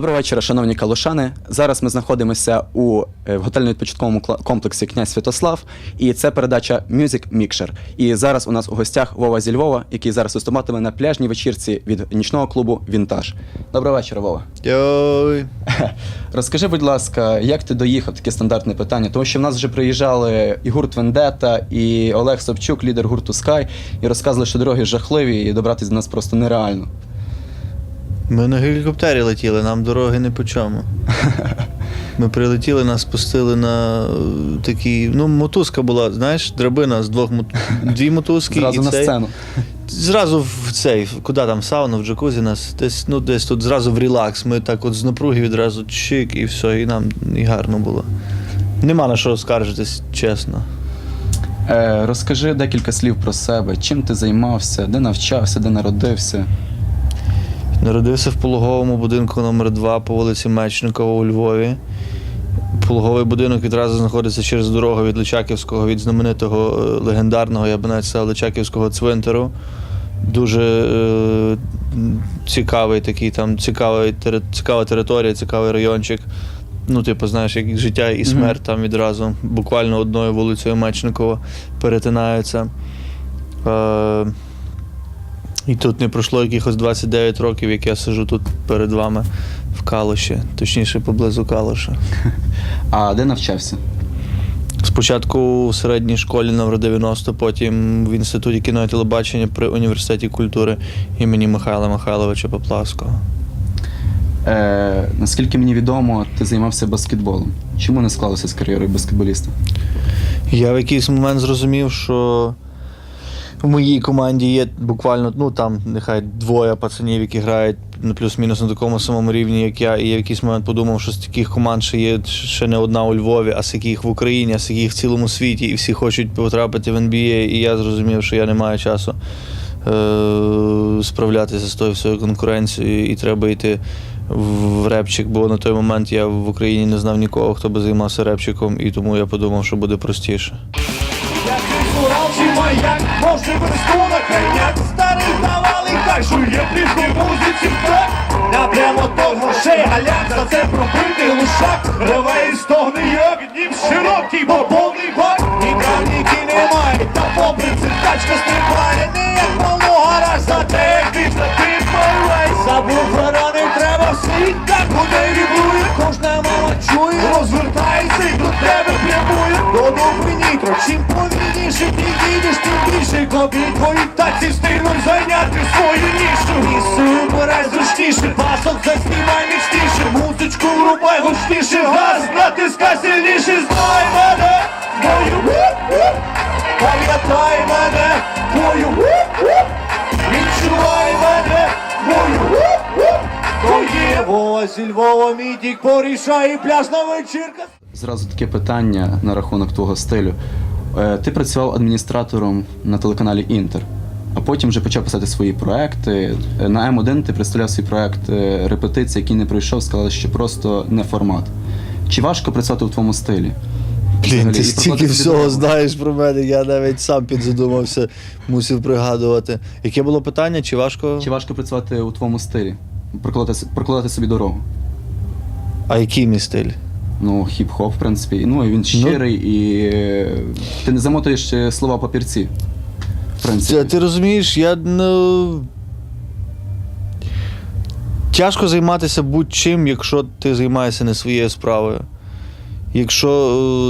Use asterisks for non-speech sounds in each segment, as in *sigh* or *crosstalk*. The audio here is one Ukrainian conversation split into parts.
Доброго вечора, шановні калушани. Зараз ми знаходимося у е, кла- комплексі князь Святослав, і це передача Music Mixer. І зараз у нас у гостях Вова зі Львова, який зараз виступатиме на пляжній вечірці від нічного клубу Вінтаж. Доброго вечора, Вова. Йой. *laughs* Розкажи, будь ласка, як ти доїхав? Таке стандартне питання. Тому що в нас вже приїжджали і гурт Вендета, і Олег Собчук, лідер гурту Sky, і розказували, що дороги жахливі, і добратися до нас просто нереально. Ми на гелікоптері летіли, нам дороги не по чому. *laughs* Ми прилетіли, нас спустили на е, такий. Ну, мотузка була, знаєш, драбина з двох мот... дві мотузки. Зразу і на цей. сцену. Зразу в цей, куди там, в сауну, в джакузі нас, десь, ну, десь тут зразу в релакс. Ми так от з напруги відразу чик і все, і нам і гарно було. Нема на що скаржитись, чесно. Е, розкажи декілька слів про себе. Чим ти займався, де навчався, де народився. Народився в пологовому будинку номер 2 по вулиці Мечникова у Львові. Пологовий будинок відразу знаходиться через дорогу від Личаківського, від знаменитого е, легендарного, я б навіть сказав, Личаківського цвинтару. Дуже е, цікавий такий там, цікавий, тери- цікава територія, цікавий райончик. Ну, типу, знаєш, як життя і смерть там відразу, буквально одною вулицею Мечникова перетинаються. Е, і тут не пройшло якихось 29 років, як я сижу тут перед вами в Калуші, точніше поблизу Калуша. *laughs* А де навчався? Спочатку у середній школі номер 90, потім в інституті кіно і телебачення при університеті культури імені Михайла Михайловича Поплавського. Е, наскільки мені відомо, ти займався баскетболом. Чому не склалося з кар'єрою баскетболіста? Я в якийсь момент зрозумів, що в моїй команді є буквально, ну там нехай двоє пацанів, які грають ну, плюс-мінус на такому самому рівні, як я. І я в якийсь момент подумав, що з таких команд ще є ще не одна у Львові, а з яких в Україні, а з яких в цілому світі, і всі хочуть потрапити в NBA. І я зрозумів, що я не маю часу е- справлятися з тою всією конкуренцією, і треба йти в репчик, бо на той момент я в Україні не знав нікого, хто би займався репчиком, і тому я подумав, що буде простіше. Сурал маяк, може без на коняк Старий навалий так жує ближній музиці так Напрямо до грошей, галяк, за це пробитий лушак. Реве і стогне, як дім широкий, бо повний бак. Механіки немає, та попри це тачка стрибає Не як мало гараж, за те, як ти за тим порвай Забув гора, не треба світ, так буде вібрує Кожна мама чує, розвертається і до тебе прямує До добрий нітро, чим повільніше підійдеш, тим більше копій твої таці встигнуть зайняти свою нішу. Місце убирай зручніше, пасок заснімай міцніше Музичку врубай гучніше, газ натискай сильніше Знай мене, мою Пам'ятай мене, мою Відчувай мене, мою То є Вова зі Львова, мідік порішає пляжна вечірка Зразу таке питання на рахунок твого стилю. Е, ти працював адміністратором на телеканалі Інтер, а потім вже почав писати свої проекти. Е, На М1 ти представляв свій проект е, репетиції, який не пройшов, сказали, що просто не формат. Чи важко працювати в твоєму стилі? Блін, ти стільки всього знаєш про мене, я навіть сам підзадумався, мусив пригадувати. Яке було питання? Чи важко? Чи важко працювати у твоєму стилі? Прокладати, прокладати собі дорогу? А який мій стиль? Ну, хіп-хоп, в принципі. Ну, і він щирий, і е, ти не замотуєш е, слова папірці. В принципі. Ти, ти розумієш, я ну. Тяжко займатися будь-чим, якщо ти займаєшся не своєю справою. Якщо,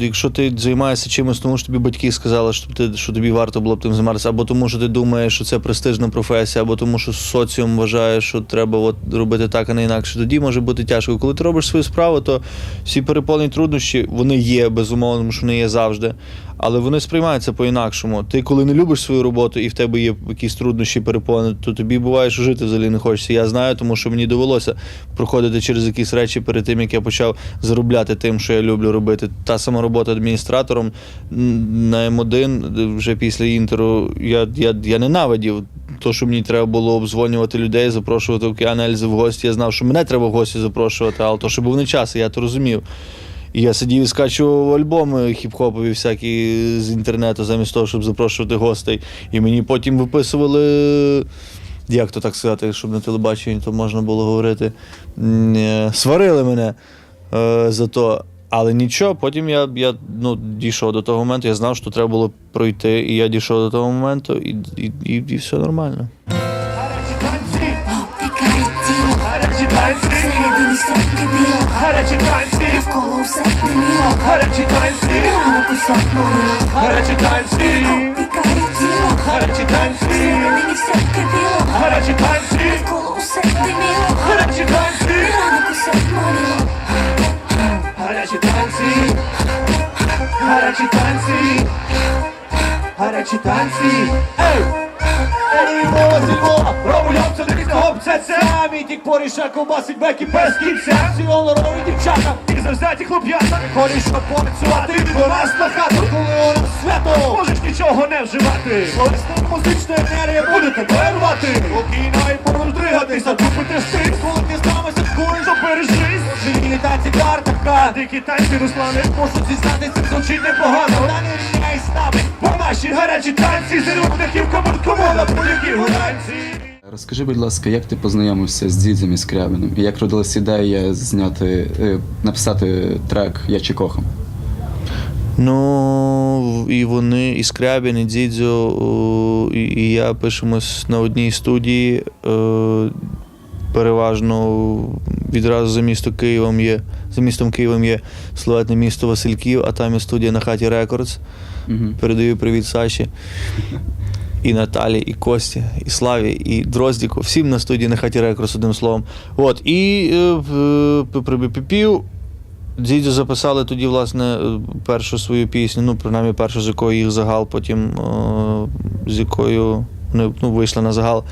е, якщо ти займаєшся чимось, тому що тобі батьки сказали, що, ти, що тобі варто було б тим займатися, або тому, що ти думаєш, що це престижна професія, або тому, що соціум вважає, що треба от робити так, а не інакше, тоді може бути тяжко. Коли ти робиш свою справу, то всі переповнені труднощі, вони є, безумовно, тому що вони є завжди. Але вони сприймаються по-інакшому. Ти, коли не любиш свою роботу і в тебе є якісь труднощі переповнені, то тобі буває, що жити взагалі не хочеться. Я знаю, тому що мені довелося проходити через якісь речі перед тим, як я почав заробляти тим, що я люблю робити. Та сама робота адміністратором на М1 вже після інтеру. Я, я, я ненавидів. То, що мені треба було обдзвонювати людей, запрошувати океан Ельзи в гості. Я знав, що мене треба в гості запрошувати, але то, що був не час, я то розумів. І я сидів і скачував альбоми хіп-хопові всякі з інтернету, замість того, щоб запрошувати гостей. І мені потім виписували як то так сказати, щоб на телебаченні то можна було говорити. е, Сварили мене е, за то. Але нічого, потім я, я ну, дійшов до того моменту, я знав, що треба було пройти, і я дійшов до того моменту, і, і, і, і все нормально. Гарячі танці, Обпікає гарячі танці. Ей! Ей, Львова, зі Львова, Ромулявця, дивіться, гопця, це Мій тік поріша, ковбасить беки без кінця. Всі гонорові дівчата, і завзяті хлоп'ята. Хорі, щоб порцювати до нас на хату Коли у нас свято, можеш нічого не вживати. Словесна музична енергія буде тебе рвати Спокійно і пороздригатись, затупити стик Коли ти з нами святкуєш, то бережись Живі танці картавка, дикі танці Руслани Можуть зізнатися, звучить непогано Та не рівняй з нами, бо наші гарячі танці таким кому на будь-які Розкажи, будь ласка, як ти познайомився з Дідзем і Скрябиним? І як родилась ідея зняти, е, написати трек Я чи кохам? Ну, і вони, і Скрябін, і Дзідзьо, і, і я пишемось на одній студії. Е, переважно відразу за місто Києвом є. За містом Києвом є славетне місто Васильків, а там є студія на хаті Рекордс. Угу. Передаю привіт Саші. І Наталі, і Кості, і Славі, і Дроздіку. Всім на студії на хаті Рекордс, одним словом. От, і е, в- Дідзю записали тоді, власне, е, першу свою пісню, ну, принаймні першу, з якою їх загал, потім е, з якою ну, вийшли на загал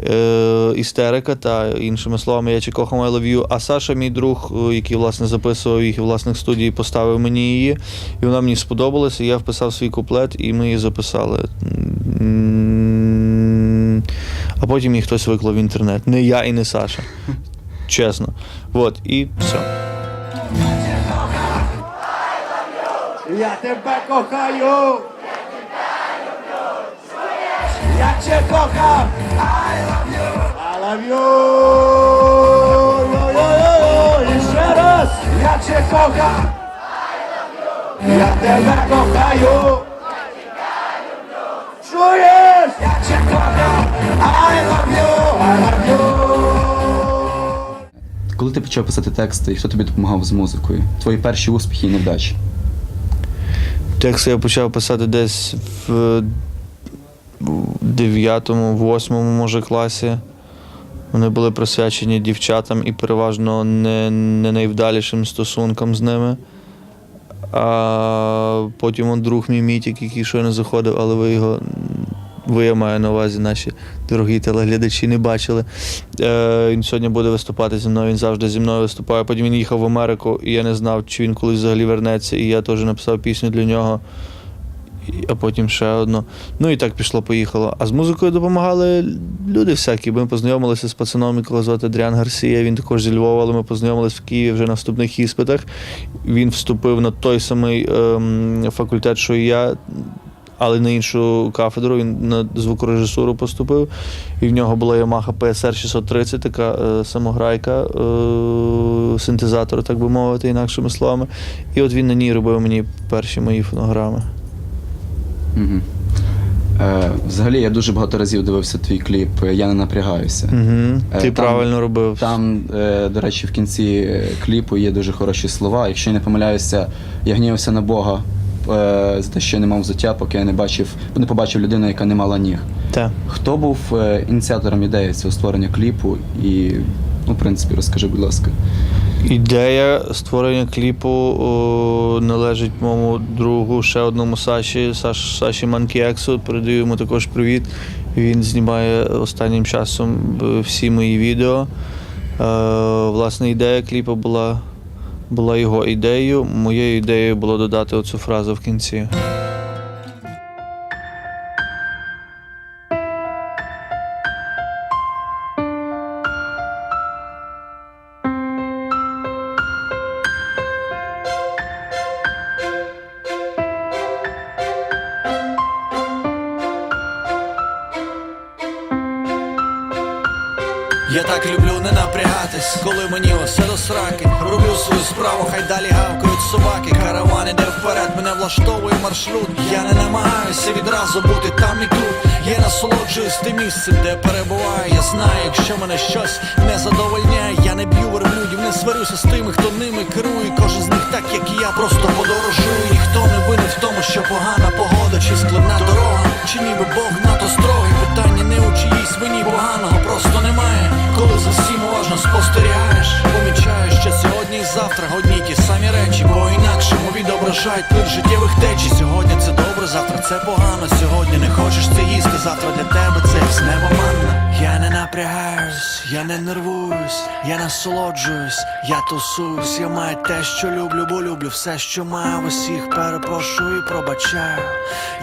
е, істерика та іншими словами Я чи кохам I love you. А Саша, мій друг, е, який власне записував їх у власних студії, поставив мені її, і вона мені сподобалася. Я вписав свій куплет, і ми її записали. А потім її хтось виклав в інтернет. Не я і не Саша. Чесно. От, і все. Я тебе кохаю. Я тебе кохав. I love you. I love you. Йо-йо-йо-йо. І ще раз. Я тебе кохав. Я тебе кохаю. Чуєш? Я тебе кохав. I love you. I love you. Коли ти почав писати тексти, і хто тобі допомагав з музикою? Твої перші успіхи і невдачі? Тексти я почав писати десь в 9-му, 8-му, може, класі. Вони були присвячені дівчатам і переважно не, не найвдалішим стосункам з ними. А потім он друг мій Мітік, який щойно заходив, але ви його. Ви я маю на увазі, наші дорогі телеглядачі не бачили. Е, він сьогодні буде виступати зі мною, він завжди зі мною виступає. Потім він їхав в Америку, і я не знав, чи він колись взагалі вернеться. І я теж написав пісню для нього. А потім ще одну. Ну і так пішло-поїхало. А з музикою допомагали люди всякі. Ми познайомилися з пацаном, якого звати Адріан Гарсія. Він також зі Львова, але ми познайомилися в Києві вже на вступних іспитах. Він вступив на той самий ем, факультет, що і я, але на іншу кафедру. Він на звукорежисуру поступив. І в нього була Yamaha PSR 630, така е, самограйка, е, синтезатор, так би мовити, інакшими словами. І от він на ній робив мені перші мої фонограми. Угу. Е, взагалі, я дуже багато разів дивився твій кліп Я не напрягаюся. Угу. Ти там- правильно робив. Там, е, до речі, в кінці кліпу є дуже хороші слова. Якщо я не помиляюся, я гнівався на Бога е, за те, що я не мав взуття, поки я не бачив, не побачив людину, яка не мала ніг. Так. Хто був е, ініціатором ідеї цього створення кліпу? І, ну, в принципі, розкажи, будь ласка. Ідея створення кліпу о, належить моєму другу, ще одному Саші, Саш, Саші Манкіексу. Передаю йому також привіт. Він знімає останнім часом всі мої відео. Е, власне, ідея кліпу була, була його ідеєю. Моєю ідеєю було додати оцю фразу в кінці. Я так люблю не напрягатись, коли мені усе до сраки. Роблю свою справу, хай далі гавкають собаки. Караван іде вперед, мене влаштовує маршрут. Я не намагаюся відразу бути там і тут. Я насолоджуюсь тим місцем, де перебуваю. Я знаю, якщо мене щось не задовольняє Я не верблюдів, не сварюся з тими, хто ними керує. Кожен з них так, як і я, просто подорожую. Ніхто не винен в тому, що погана погода чи складна дорога. Чи ніби Бог надто строгий Питання не у чиїсь вині поганого просто немає. Коли за всім уважно спостерігаєш Помічаю, що сьогодні і завтра одні й ті самі речі Бо інакшому відображають плин життєвих течій. Сьогодні це добре, завтра це погано. Сьогодні не хочеш це їсти, завтра для тебе це неба манна. Я не напрягаюсь, я не нервуюсь, я насолоджуюсь, я тусуюсь, я маю те, що люблю, бо люблю все, що маю усіх, перепрошую і пробачаю.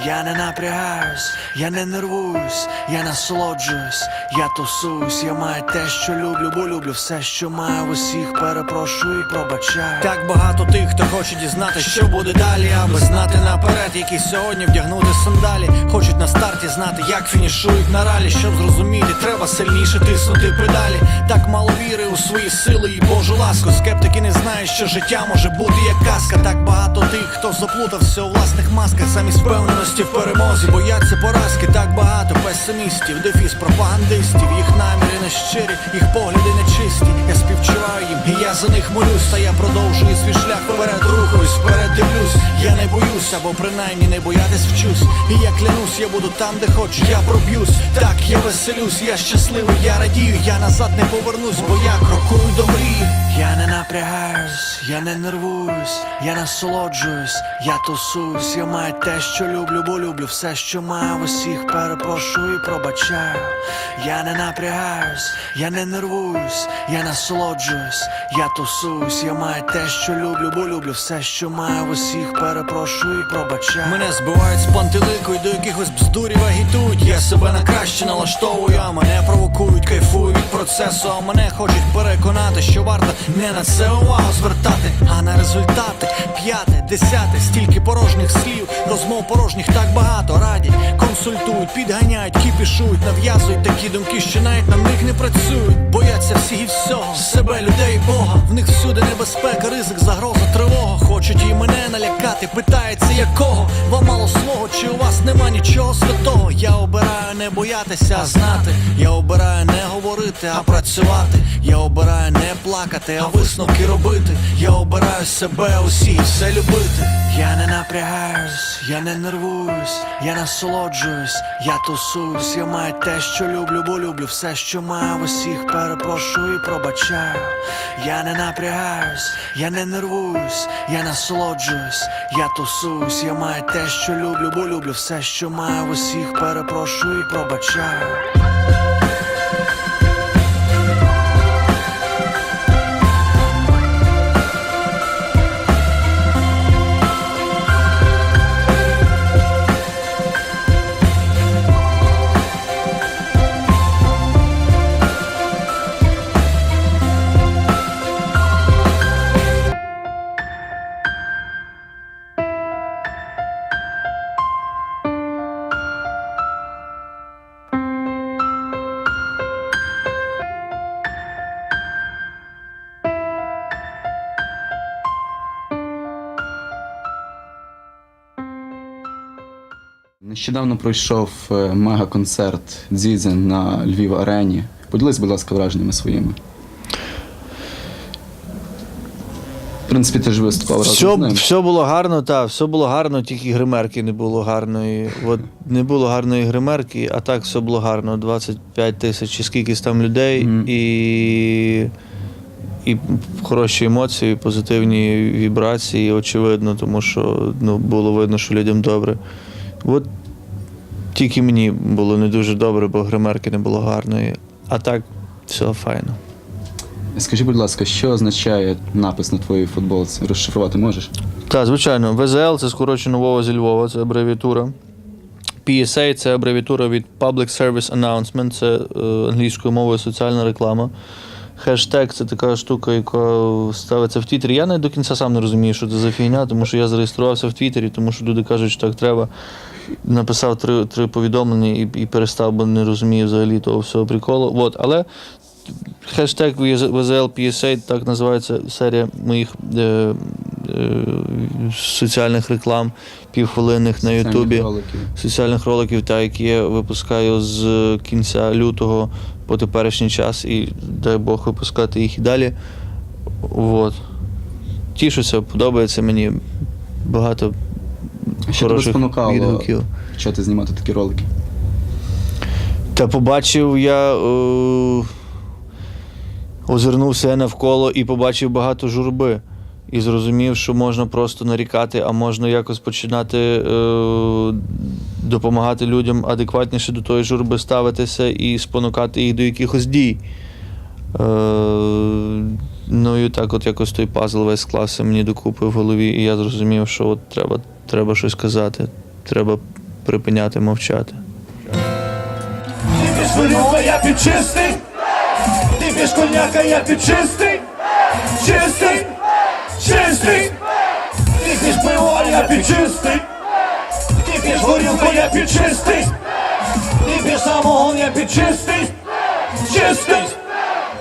Я не напрягаюсь, я не нервуюсь, я насолоджуюсь, я тусуюсь, я маю те, що люблю, бо люблю все, що маю усіх, перепрошую і пробачаю. Так багато тих, хто хоче дізнати, що буде далі, аби знати наперед, які сьогодні вдягнути сандалі. Хочуть на старті знати, як фінішують на ралі, щоб зрозуміти, треба сильніше тиснути педалі. Так мало віри у свої сили і Божу ласку. Скептики не знають, що життя може бути як казка. Так багато тих, хто заплутався у власних масках, замість впевненості в перемозі, бояться поразки. Так багато песимістів, дефіс пропагандистів. Їх наміри не щирі, їх погляди нечисті. Я співчуваю їм, і я за них молюсь. Та я продовжую свій шлях вперед рухаюсь, вперед дивлюсь. Я не боюся, бо принаймні не боятись вчусь. І я клянусь, я буду там, де хочу, я проб'юсь. Так, я веселюсь, я щасливий, я радію, я назад не повернусь, бо я крокую до мрії. Я не напрягаюсь, я не нервуюсь, я насолоджуюсь, я тусуюсь, я маю те, що люблю, бо люблю все, що маю усіх, перепрошую і пробачаю. Я не напрягаюсь, я не нервуюсь, я насолоджуюсь, я тусуюсь, я маю те, що люблю, бо люблю все, що маю усіх, перепрошую і пробачаю. Мене збивають з пантелику і до якихось бздурів агітують. Я себе на краще налаштовую, а мене провокують, кайфую від процесу, а мене хочуть переконати, що варто не на це увагу звертати, а на результати. П'яте, десяте, стільки порожніх слів, розмов порожніх так багато радять, консультують, підганяють, кіпішують, нав'язують такі думки, що навіть на них не працюють. Бояться всіх і всього, себе, людей, Бога. В них всюди небезпека, ризик, загроза, тривога. Хочуть і мене налякати, питається якого. Вам мало свого, чи у вас нема нічого святого? Я обираю не боятися, а знати. Я обираю не говорити, а працювати. Я обираю не плакати, а висновки робити. Я обираю себе усі, все любити. Я не напрягаюсь, я не нервуюсь, я насолоджуюсь, я тусуюсь, я маю те, що люблю, бо люблю все, що маю усіх, перепрошую і пробачаю. Я не напрягаюсь, я не нервуюсь, я насолоджуюсь, я тусуюсь, я маю те, що люблю, бо люблю все, що маю усіх, перепрошую і пробачаю. Нещодавно пройшов е, мега-концерт Дзідзен на Львів Арені. Поділись, будь ласка, враженнями своїми. В принципі, ти ж виступав разом з Все, ним. все було гарно, так, все було гарно, тільки гримерки не було гарної. От не було гарної гримерки, а так все було гарно. 25 тисяч чи скількись там людей Мгм. і, і хороші емоції, позитивні вібрації, очевидно, тому що ну, було видно, що людям добре. От тільки мені було не дуже добре, бо гримерки не було гарної. А так, все файно. Скажи, будь ласка, що означає напис на твоїй футболці? Розшифрувати можеш? Так, звичайно, ВЗЛ це скорочено Вова зі Львова, це абревіатура. PSA це абревіатура від Public Service Announcement, це е, англійською мовою соціальна реклама. Хештег це така штука, яка ставиться в Твіттері. Я не до кінця сам не розумію, що це за фігня, тому що я зареєструвався в Твіттері, тому що люди кажуть, що так треба. Написав три, три повідомлення і, і перестав, бо не розумію взагалі того всього приколу. От, але хештег VZL58, так називається серія моїх е, е, соціальних реклам, півхвилинних на Ютубі. Соціальних роликів, та, які я випускаю з кінця лютого по теперішній час, і дай Бог випускати їх і далі. От. Тішуся, подобається мені багато Що тебе хороших спонукало відгуків. почати знімати такі ролики? Та побачив я. Е, озирнувся навколо і побачив багато журби. І зрозумів, що можна просто нарікати, а можна якось починати е, допомагати людям адекватніше до тої журби ставитися і спонукати їх до якихось дій. Е, ну і так, от якось той пазл весь склався мені докупи в голові, і я зрозумів, що от треба, треба щось казати, треба припиняти мовчати. Ти пішвилюка, я підчистий. Ти піш коняка, я підчистий. Чистий, чистий. Ти піш пиво, я підчистий. Ти піш горілку, я підчистий. Ти піш самогон, я підчистий. Чистий,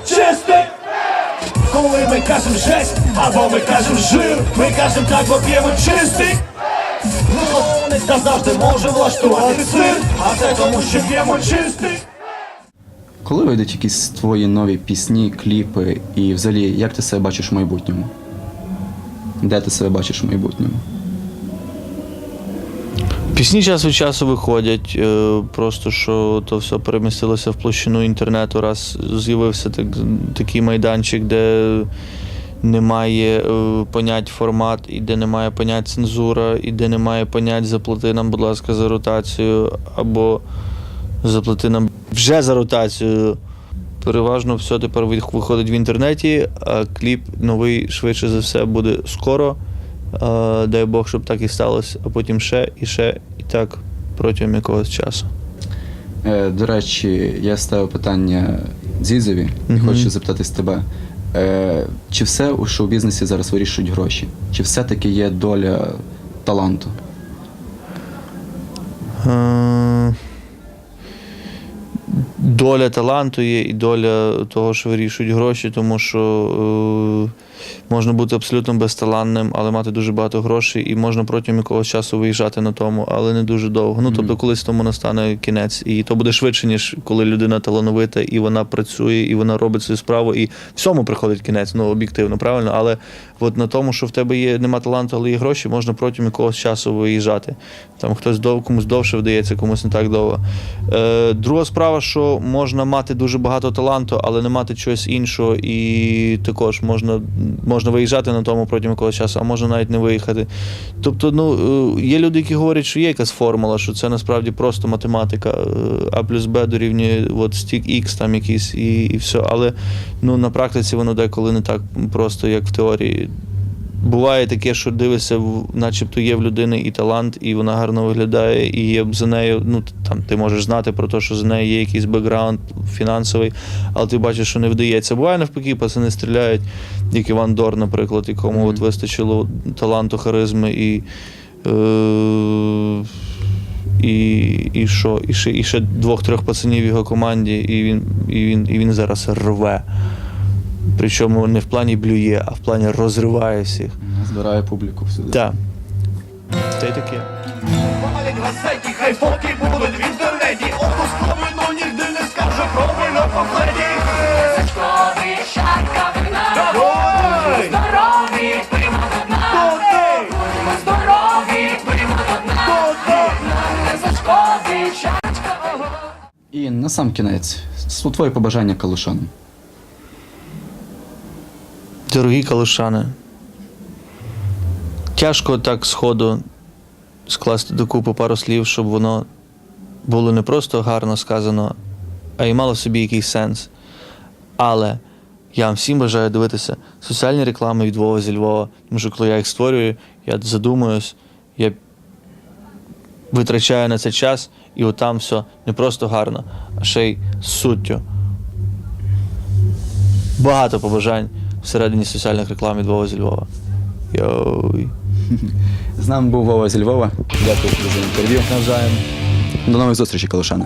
чистий. Коли ми кажем жесть, або ми кажем жир, ми кажем так, бо п'ємо чистий. Не завжди може влаштувати цирк, а це тому, що п'ємо чистий. Коли вийдуть якісь твої нові пісні, кліпи, і взагалі, як ти себе бачиш в майбутньому? Де ти себе бачиш в майбутньому? Пісні час від часу виходять, е, просто що то все перемістилося в площину інтернету, раз з'явився так, такий майданчик, де немає е, понять формат, і де немає понять цензура, і де немає понять заплати нам, будь ласка, за ротацію, або заплати нам вже за ротацію. Переважно все тепер виходить в інтернеті, а кліп новий швидше за все буде скоро. Е, Дай Бог, щоб так і сталося, а потім ще і ще, і так протягом якогось часу. Е, до речі, я ставив питання Зізові і Мгм. хочу запитатись тебе. Е, чи все у шоу-бізнесі зараз вирішують гроші? Чи все-таки є доля таланту? Е, Доля таланту є і доля того, що вирішують гроші, тому що е, можна бути абсолютно безталанним, але мати дуже багато грошей, і можна протягом якогось часу виїжджати на тому, але не дуже довго. Ну тобто, колись тому настане кінець, і то буде швидше, ніж коли людина талановита, і вона працює, і вона робить свою справу, і всьому приходить кінець, ну об'єктивно, правильно. Але от на тому, що в тебе є нема таланту, але є гроші, можна протягом якогось часу виїжджати. Там хтось дов, комусь довше вдається, комусь не так довго. Е, друга справа, що можна мати дуже багато таланту, але не мати чогось іншого, і також можна, можна виїжджати на тому протягом якогось часу, а можна навіть не виїхати. Тобто, ну е, є люди, які говорять, що є якась формула, що це насправді просто математика. е, А плюс Б дорівнює от стік X там якийсь і, і все. Але ну, на практиці воно деколи не так просто, як в теорії. Буває таке, що дивишся, начебто є в людини і талант, і вона гарно виглядає, і є за нею. Ну там ти можеш знати про те, що за нею є якийсь бекграунд фінансовий, але ти бачиш, що не вдається. Буває навпаки, пацани стріляють, як Іван Дор, наприклад, якому Мгм. от вистачило таланту, харизми і. Е- і, і що? І ще, і ще двох-трьох пацанів в його команді, і він, і він, і він зараз рве. Причому не в плані блює, а в плані розриває всіх. Збирає публіку всюди. Так. Та й таке. Палять газеті, хай будуть в інтернеті. Отпуск новину ніде не скаже про вино по фледі. Сачкові шарка вина Ой! Здорові, пиймо до Тутей! Здорові, пиймо до Тутей! Сачкові шарка І на сам кінець, твої побажання калушанам. Дорогі калушани. Тяжко так сходу скласти докупи пару слів, щоб воно було не просто гарно сказано, а й мало в собі якийсь сенс. Але я вам всім бажаю дивитися соціальні реклами від Вова зі Львова, тому що коли я їх створюю, я задумуюсь, я витрачаю на це час, і от там все не просто гарно, а ще й суттю. Багато побажань всередині соціальних реклам від Вова зі Львова. Йой. З нами був Вова зі Львова. Дякую за інтерв'ю. Навзаємо. До нових зустрічей, Калушани.